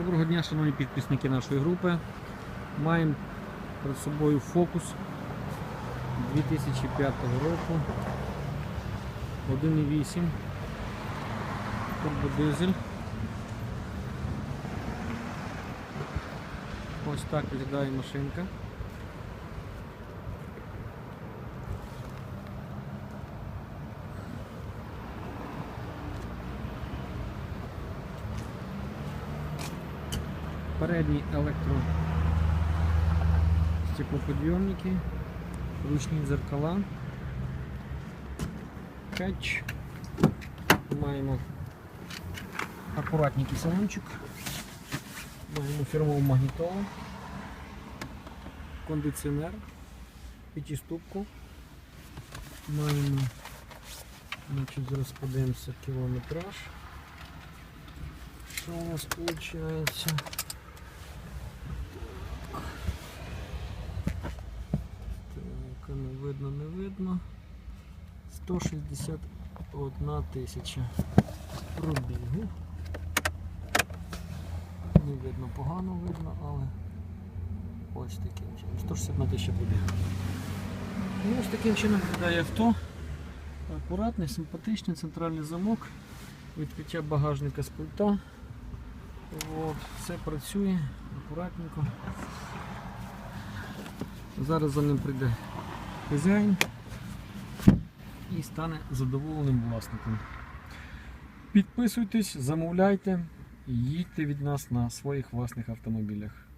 Доброго дня, шановні підписники нашої групи. Маємо перед собою фокус 2005 року. 1.8 турбодизель. Ось так виглядає машинка. Передні електро стеклоподйомники, ручні дзеркала, кетч. Маємо акуратненький салончик, маємо фірмову магнітолу, кондиціонер, п'ятиступку. Маємо, значить, зараз подивимося кілометраж. Що у нас виходить? Так, а не видно, не видно. 161 тисяча пробігу. Не видно, погано видно, але ось таким чином. 161 тисяча пробігу. Ну, ось таким чином виглядає авто. Акуратний, симпатичний центральний замок, відкриття багажника з пульта. От, все працює акуратненько. Зараз за ним прийде хазяїн і стане задоволеним власником. Підписуйтесь, замовляйте їдьте від нас на своїх власних автомобілях.